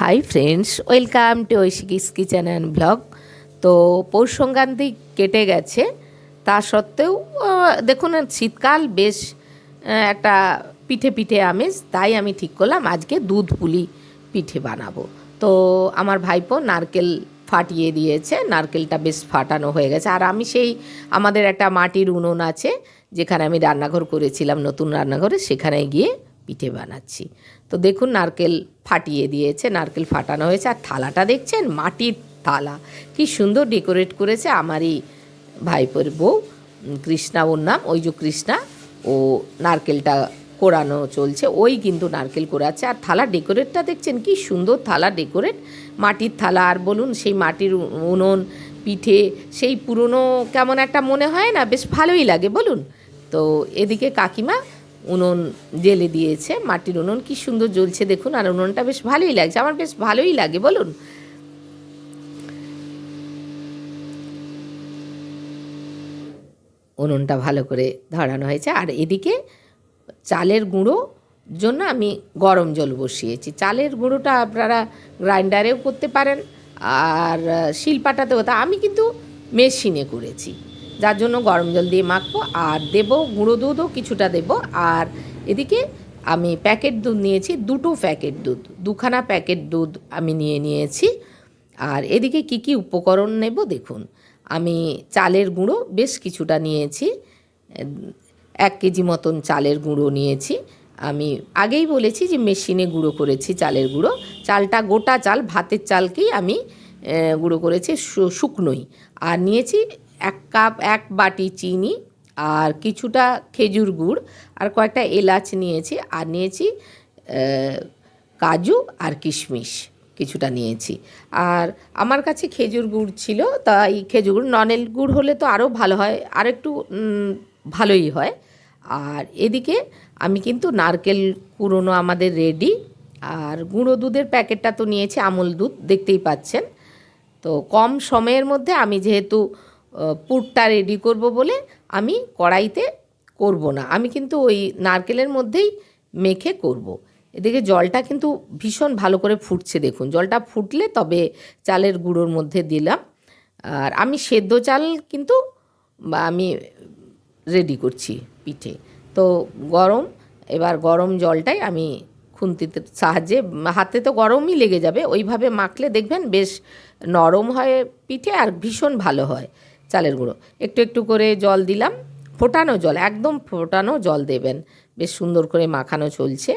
Hi friends welcome to Oishiki's kitchen and blog তো পৌষ সংক্রান্তি কেটে গেছে। তা সত্ত্বেও দেখুন, শীতকাল বেশ একটা পিঠে পিঠে আমেজ। তাই আমি ঠিক করলাম, আজকে দুধ পুলি পিঠে বানাবো। তো আমার ভাইপো নারকেল ফাটিয়ে দিয়েছে। নারকেলটা বেশ ফাটানো হয়ে গেছে। আর আমি সেই, আমাদের একটা মাটির উনুন আছে, যেখানে আমি রান্নাঘর করেছিলাম, নতুন রান্নাঘরে, সেখানে গিয়ে পিঠে বানাচ্ছি। তো দেখুন নারকেল ফাটিয়ে দিয়েছে, নারকেল ফাটানো হয়েছে, আর থালাটা দেখছেন? মাটির থালা। কি সুন্দর ডেকোরেট করেছে আমারই ভাইপোর বউ, কৃষ্ণা ওর নাম, ওই যে কৃষ্ণা, ও নারকেলটা কোরানো চলছে, ওই কিন্তু নারকেল কোরাচ্ছে, আর থালা ডেকোরেটটা দেখছেন? কি সুন্দর থালা ডেকোরেট, মাটির থালা, আর বলুন সেই মাটির উনুন, পিঠে, সেই পুরনো কেমন একটা মনে হয় না? বেশ ভালোই লাগে, বলুন। তো এদিকে কাকিমা উনুন জেলে দিয়েছে, মাটির উনুন। কি সুন্দর জ্বলছে দেখুন, আর উনুনটা বেশ ভালোই লাগছে। আমার বেশ ভালোই লাগে, বলুন। উনুনটা ভালো করে ধরানো হয়েছে, আর এদিকে চালের গুঁড়ো জন্য আমি গরম জল বসিয়েছি। চালের গুঁড়োটা আপনারা গ্রাইন্ডারেও করতে পারেন, আর শিলপাটাতেও। তা আমি কিন্তু মেশিনে করেছি। যার জন্য গরম জল দিয়ে মাখবো আর দেবো গুঁড়ো দুধও, কিছুটা দেব। আর এদিকে আমি প্যাকেট দুধ নিয়েছি, দুটো প্যাকেট দুধ, দুখানা প্যাকেট দুধ আমি নিয়ে নিয়েছি। আর এদিকে কি কি উপকরণ নেব দেখুন, আমি চালের গুঁড়ো বেশ কিছুটা নিয়েছি, এক কেজি মতন চালের গুঁড়ো নিয়েছি। আমি আগেই বলেছি যে মেশিনে গুঁড়ো করেছি চালের গুঁড়ো, চালটা গোটা চাল, ভাতের চালকেই আমি গুঁড়ো করেছি শুকনোই। আর নিয়েছি এক কাপ, এক বাটি চিনি আর কিছুটা খেজুর গুড় আর কয়েকটা এলাচ নিয়েছি আর নিয়েছি কাজু আর কিশমিশ কিছুটা নিয়েছি। আর আমার কাছে খেজুর গুড় ছিল, তাই খেজুর গুড় ননেল গুড় হলে তো আরও ভালো হয়, আর একটু ভালোই হয়। আর এদিকে আমি কিন্তু নারকেল কুড়োনো আমাদের রেডি। আর গুঁড়ো দুধের প্যাকেটটা তো নিয়েছি, আমুল দুধ, দেখতেই পাচ্ছেন। তো কম সময়ের মধ্যে আমি যেহেতু পুরটা রেডি করব বলে আমি কড়াইতে করব না। আমি কিন্তু ওই নারকেলের মধ্যেই মেখে করব। এদিকে জলটা কিন্তু ভীষণ ভালো করে ফুটছে দেখুন। জলটা ফুটলে তবে চালের গুঁড়োর মধ্যে দিলাম। আর আমি সেদ্ধ চাল কিন্তু আমি রেডি করছি পিঠে। তো গরম, এবার গরম জলটাই আমি খুন্তিতে সাহায্যে, হাতে তো গরমই লেগে যাবে, ওইভাবে মাখলে দেখবেন বেশ নরম হয় পিঠে আর ভীষণ ভালো হয়। চালের গুঁড়ো। একটু একটু করে জল দিলাম। ফোটানো জল, একদম ফোটানো জল দেবেন। বেশ সুন্দর করে মাখানো চলছে।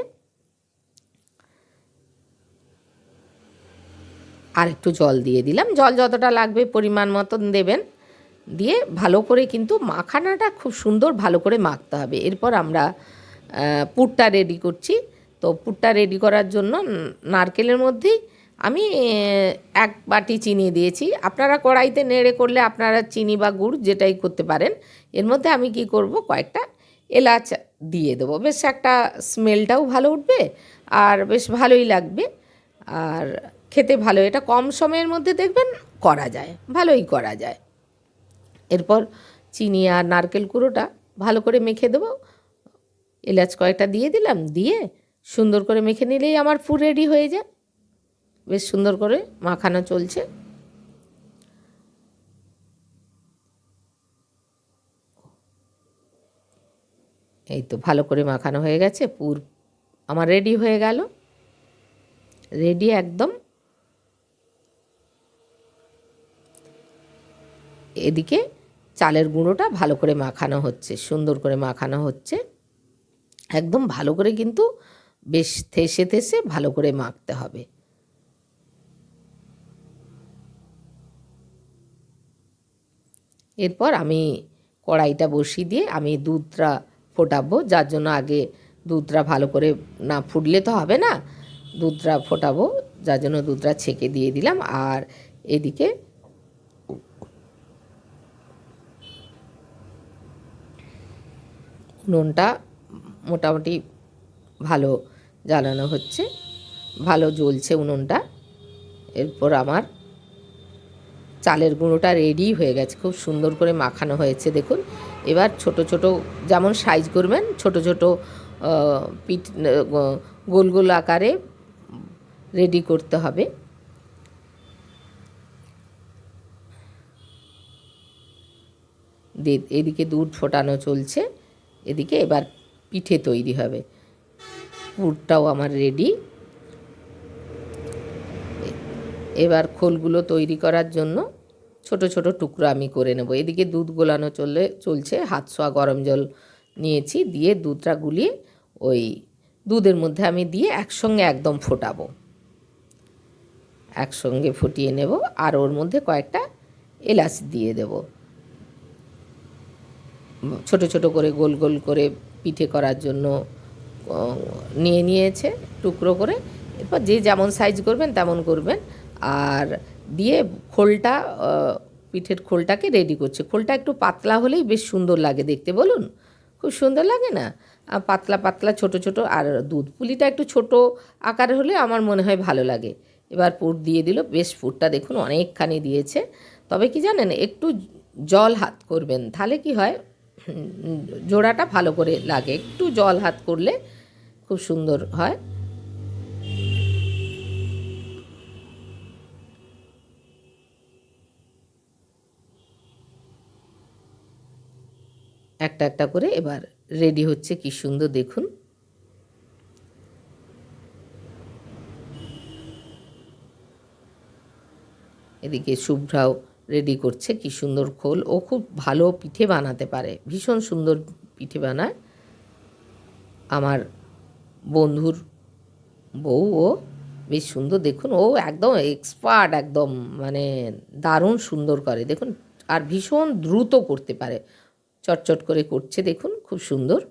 আর একটু জল দিয়ে দিলাম। জল যতটা লাগবে পরিমাণ মতন দেবেন। দিয়ে ভালো করে কিন্তু মাখানাটা খুব সুন্দর ভালো করে মাখতে হবে। এরপর আমরা পুরটা রেডি করছি। তো পুরটা রেডি করার জন্য নারকেলের মধ্যেই আমি এক বাটি চিনি দিয়েছি। আপনারা কড়াইতে নেড়ে করলে আপনারা চিনি বা গুড় যেটাই করতে পারেন, এর মধ্যে আমি কি করব? কয়েকটা এলাচ দিয়ে দেবো। বেশ একটা স্মেলটাও ভালো উঠবে আর বেশ ভালোই লাগবে। আর খেতে ভালো, এটা কম সময়ের মধ্যে দেখবেন করা যায়, ভালোই করা যায়। এরপর চিনি আর নারকেল কুড়োটা ভালো করে মেখে দেবো। এলাচ কয়েকটা দিয়ে দিলাম, দিয়ে সুন্দর করে মেখে নিলেই আমার পুর রেডি হয়ে যায়। বেশ সুন্দর করে মাখানো চলছে। এই তো ভালো করে মাখানো হয়ে গেছে, পুর আমার রেডি হয়ে গেল। রেডি একদম। এদিকে চালের গুঁড়োটা ভালো করে মাখানো হচ্ছে, সুন্দর করে মাখানো হচ্ছে। একদম ভালো করে কিন্তু বেশ থেসে থেসে ভালো করে মাখতে হবে। এরপর আমি কড়াইটা বসিয়ে দিয়ে আমি দুধটা ফোটাবো, যার জন্য আগে দুধটা ভালো করে না ফুটলে তো হবে না, দুধটা ফোটাবো, যার জন্য দুধটা ছেঁকে দিয়ে দিলাম। আর এদিকে উনুনটা মোটামুটি ভালো জ্বালানো হচ্ছে, ভালো জ্বলছে উনুনটা। এরপর আমার চালের গুঁড়োটা রেডি হয়ে গেছে। খুব সুন্দর করে মাখানো হয়েছে, দেখুন। এবার ছোট ছোট, যেমন সাইজ করবেন, ছোট ছোট পিঠ গোল গোল আকারে রেডি করতে হবে। এদিকে দুধ ফোটানো চলছে। এদিকে এবার পিঠে তৈরি হবে। পুরটাও আমার রেডি এবার খোলগুলো তৈরি করার জন্য ছোট ছোট টুকরো আমি করে নেব। এদিকে দুধ গোলানো চলে, চলছে। হাত ছোঁয়া গরম জল নিয়েছি, দিয়ে দুধটা গুলিয়ে ওই দুধের মধ্যে আমি দিয়ে একসঙ্গে একদম ফোটাবো। একসঙ্গে ফুটিয়ে নেব, আর ওর মধ্যে কয়েকটা এলাচ দিয়ে দেবো। ছোট ছোট করে গোল গোল করে পিঠে করার জন্য নিয়ে নিয়েছে, টুকরো করে। এরপর যে যেমন সাইজ করবেন, তেমন করবেন। আর দিয়ে খোলটা পিঠের খোলটাকে রেডি করছে। খোলটা একটু পাতলা হলেই বেশ সুন্দর লাগে দেখতে, বলুন। খুব সুন্দর লাগে না? পাতলা পাতলা, ছোট ছোট, আর দুধ পুলিটা একটু ছোট আকারে হলে আমার মনে হয় ভালো লাগে। এবার পুর দিয়ে দিল, বেশ পুরটা দেখুন অনেকখানি দিয়েছে। তবে কি জানেন, একটু জল হাত করবেন, তাহলে কি হয় জোড়াটা ভালো করে লাগে। একটু জল হাত করলে খুব সুন্দর হয়। একটা একটা করে এবার রেডি হচ্ছে কি সুন্দর দেখুন। এদিকে শুভ্রাও রেডি করছে কি সুন্দর খোল। ও খুব ভালো পিঠে বানাতে পারে। ভীষণ সুন্দর পিঠে বানায়। আমার বন্ধুর বউ ও বেশ সুন্দর দেখুন। ও একদম এক্সপার্ট একদম মানে দারুণ সুন্দর করে। দেখুন, আর ভীষণ দ্রুত করতে পারে। চটচট করে করছে, দেখুন, খুব সুন্দর।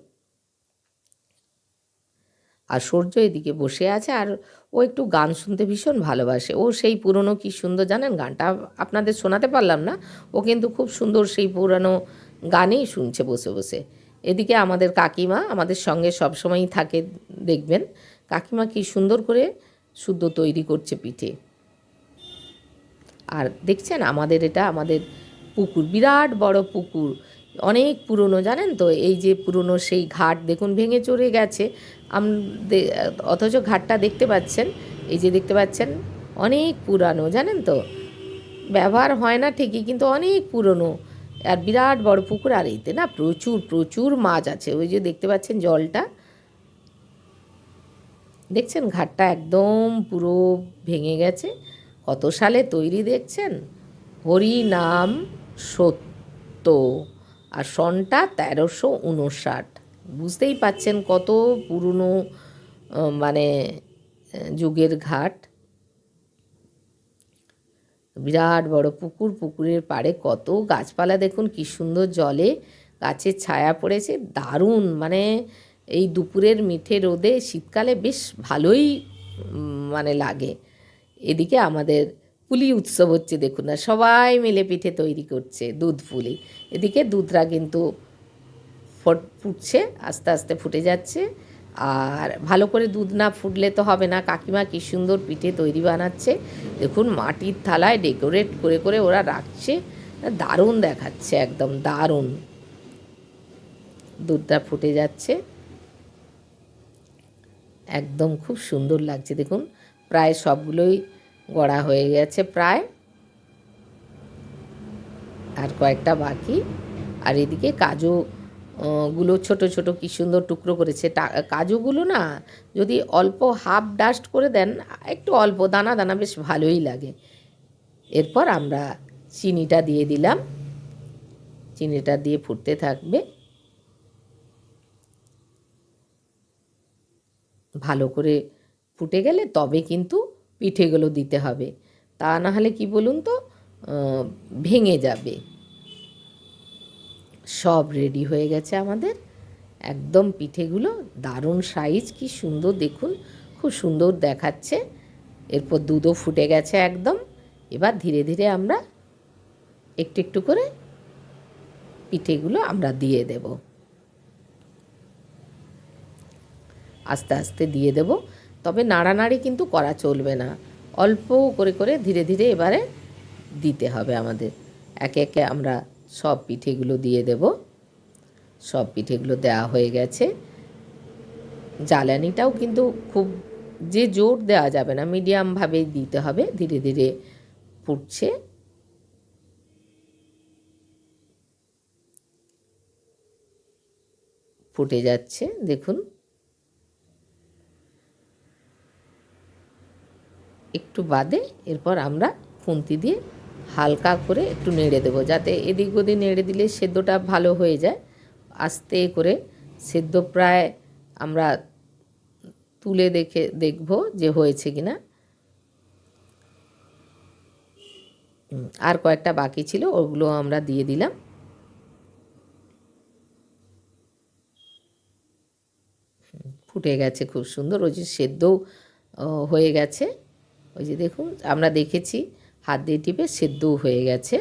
আর সূর্য এদিকে বসে আছে, আর ও একটু গান শুনতে ভীষণ ভালোবাসে। ও সেই পুরনো কি সুন্দর, জানেন? গানটা আপনাদের শোনাতে পারলাম না। ও কিন্তু খুব সুন্দর সেই পুরানো গানেই শুনছে বসে বসে। এদিকে আমাদের কাকিমা আমাদের সঙ্গে সবসময়ই থাকে, দেখবেন। কাকিমা কি সুন্দর করে শুদ্ধ তৈরি করছে পিঠে। আর দেখছেন, আমাদের এটা আমাদের পুকুর, বিরাট বড় পুকুর। অনেক পুরনো, জানেন তো? এই যে পুরনো সেই ঘাট দেখুন, ভেঙে চড়ে গেছে। আমাদের অথচ ঘাটটা দেখতে পাচ্ছেন, এই যে দেখতে পাচ্ছেন, অনেক পুরানো, জানেন তো? ব্যবহার হয় না ঠিকই, কিন্তু অনেক পুরনো। আর বিরাট বড় পুকুর, আর এইতে না প্রচুর প্রচুর মাছ আছে। ওই যে দেখতে পাচ্ছেন জলটা? দেখছেন ঘাটটা একদম পুরো ভেঙে গেছে? কত সালে তৈরি দেখছেন? হরি নাম সত্য। আর সনটা তেরোশো উনষাট। বুঝতেই পাচ্ছেন কত পুরনো মানে যুগের ঘাট। বিরাট বড় পুকুর, পুকুরের পাড়ে কত গাছপালা, দেখুন কি সুন্দর জলে গাছের ছায়া পড়েছে, দারুণ। মানে এই দুপুরের মিঠে রোদে শীতকালে বেশ ভালোই মানে লাগে। এদিকে আমাদের পুলি উৎসব হচ্ছে, দেখুন না, সবাই মিলে পিঠে তৈরি করছে দুধ পুলি। এদিকে দুধরা কিন্তু ফট, ফুটছে, আস্তে আস্তে ফুটে যাচ্ছে। আর ভালো করে দুধ না ফুটলে তো হবে না, কাকিমা কি সুন্দর পিঠে তৈরি বানাচ্ছে। দেখুন মাটির থালায় ডেকোরেট করে করে ওরা রাখছে, দারুণ দেখাচ্ছে, একদম দারুণ। দুধটা ফুটে যাচ্ছে। একদম খুব সুন্দর লাগছে, দেখুন, প্রায় সবগুলোই গড়া হয়ে গেছে প্রায়। আর কয়েকটা বাকি। আর এদিকে কাজু গুলো ছোট ছোট কি সুন্দর টুকরো করেছে। কাজুগুলো না যদি অল্প হাফ ডাস্ট করে দেন, একটু অল্প দানা দানা বেশ ভালোই লাগে। এরপর আমরা চিনিটা দিয়ে দিলাম। চিনিটা দিয়ে ফুটতে থাকবে। ভালো করে ফুটে গেলে তবে কিন্তু পিঠেগুলো দিতে হবে। তা না হলে কি বলুন তো ভেঙে যাবে। সব রেডি হয়ে গেছে আমাদের। একদম পিঠেগুলো দারুণ সাইজ কি সুন্দর দেখুন, খুব সুন্দর দেখাচ্ছে। এরপর দুধও ফুটে গেছে একদম। এবার ধীরে ধীরে আমরা একটু একটু করে পিঠেগুলো আমরা দিয়ে দেব। আস্তে আস্তে দিয়ে দেব। তবে নাড়ানাড়ি কিন্তু করা চলবে না। অল্প করে করে ধীরে ধীরে এবারে দিতে হবে আমাদের। একে একে আমরা সব পিঠেগুলো দিয়ে দেব। সব পিঠেগুলো দেওয়া হয়ে গেছে। জ্বালানিটাও কিন্তু খুব যে জোর দেওয়া যাবে না মিডিয়ামভাবেই দিতে হবে। ধীরে ধীরে ফুটছে। ফুটে যাচ্ছে, দেখুন। একটু বাদে এরপর আমরা খুন্তি দিয়ে হালকা করে একটু নেড়ে দেবো, যাতে এদিক ওদিক নেড়ে দিলে সেদ্ধটা ভালো হয়ে যায়। আস্তে করে সেদ্ধ প্রায় আমরা তুলে দেখে দেখব যে হয়েছে কি না আর কয়েকটা বাকি ছিল, ওগুলো আমরা দিয়ে দিলাম। ফুটে গেছে খুব সুন্দর, ওই যে সেদ্ধও হয়ে গেছে। ওই যে দেখুন, আমরা দেখেছি হাত দিয়ে টিপে সেদ্ধও হয়ে গেছে।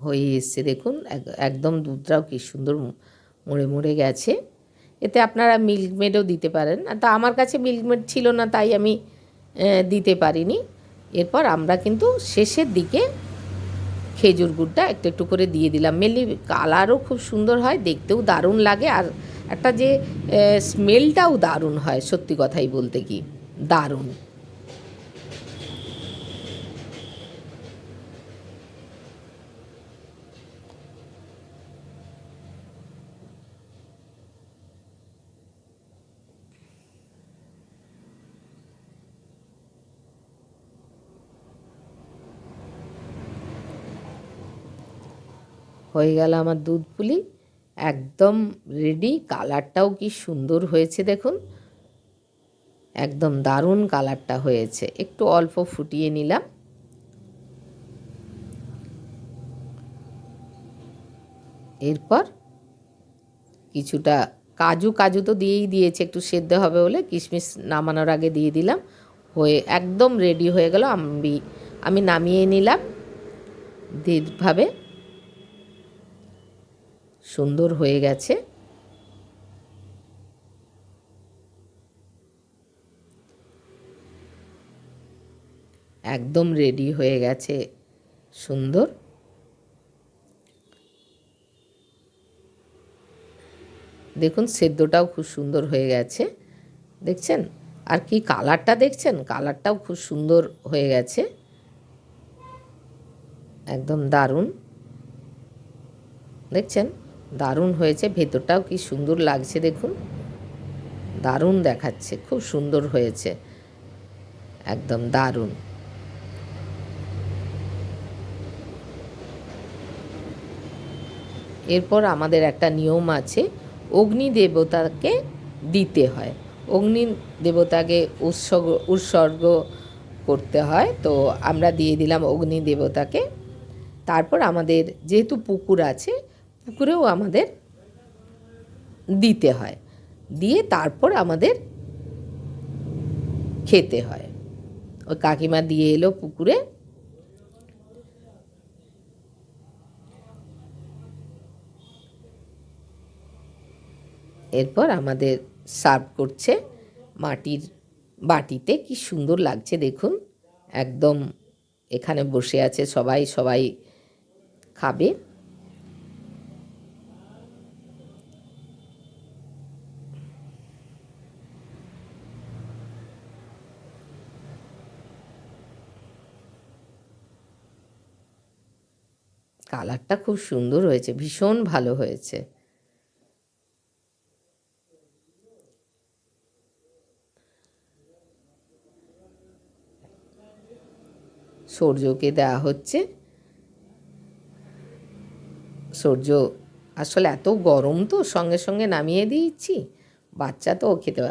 হয়ে এসছে, দেখুন একদম দুধটাও কি সুন্দর মরে মরে গেছে। এতে আপনারা মিল্ক মেডও দিতে পারেন। তা আমার কাছে মিল্ক মেড ছিল না, তাই আমি দিতে পারিনি। এরপর আমরা কিন্তু শেষের দিকে খেজুর গুড়টা একটু একটু করে দিয়ে দিলাম। মেনলি কালারও খুব সুন্দর হয়, দেখতেও দারুণ লাগে আর একটা যে স্মেলটাও দারুণ হয়, সত্যি কথাই বলতে কি। দারুণ। হয়ে গেল আমার দুধ পুলি। একদম রেডি কালারটাও কি সুন্দর হয়েছে দেখুন। একদম দারুণ কালারটা হয়েছে। একটু অল্প ফুটিয়ে নিলাম। এরপর কিছুটা কাজু কাজু তো দিয়েই দিয়েছে, একটু সেদ্ধ হবে বলে কিশমিশ নামানোর আগে দিয়ে দিলাম। হয়ে একদম রেডি হয়ে গেল। আমি আমি নামিয়ে নিলাম। ভাবে সুন্দর হয়ে গেছে। একদম রেডি হয়ে গেছে। সুন্দর। দেখুন, সেদ্ধটাও খুব সুন্দর হয়ে গেছে। দেখছেন? আর কি কালারটা দেখছেন? কালারটাও খুব সুন্দর হয়ে গেছে। একদম দারুণ। দেখছেন? দারুণ হয়েছে, ভেতরটাও কি সুন্দর লাগছে দেখুন। দারুণ দেখাচ্ছে, খুব সুন্দর হয়েছে। একদম দারুণ। এরপর আমাদের একটা নিয়ম আছে, অগ্নি দেবতাকে দিতে হয়। অগ্নি দেবতাকে উৎসর্গ উৎসর্গ করতে হয়, তো আমরা দিয়ে দিলাম অগ্নি দেবতাকে। তারপর আমাদের যেহেতু পুকুর আছে পুকুরেও আমাদের দিতে হয়। দিয়ে তারপর আমাদের খেতে হয়। ওই কাকিমা দিয়ে এলো পুকুরে। এরপর আমাদের সার্ভ করছে মাটির বাটিতে। কি সুন্দর লাগছে দেখুন। একদম এখানে বসে আছে সবাই সবাই খাবে। কালারটা খুব সুন্দর হয়েছে, ভীষণ ভালো হয়েছে। সূর্যকে দেওয়া হচ্ছে। সূর্য আসলে এত গরম তো, সঙ্গে সঙ্গে নামিয়ে দিয়েছি। বাচ্চা তো খেতে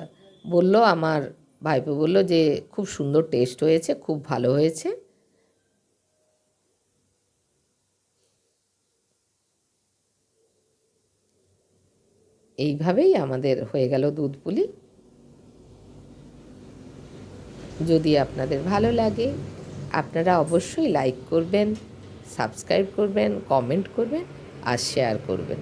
বলল আমার ভাইপো বলল যে, খুব সুন্দর টেস্ট হয়েছে, খুব ভালো হয়েছে। এইভাবেই আমাদের হয়ে গেল দুধ পুলি। যদি আপনাদের ভালো লাগে, আপনারা অবশ্যই লাইক করবেন সাবস্ক্রাইব করবেন কমেন্ট করবেন আর শেয়ার করবেন।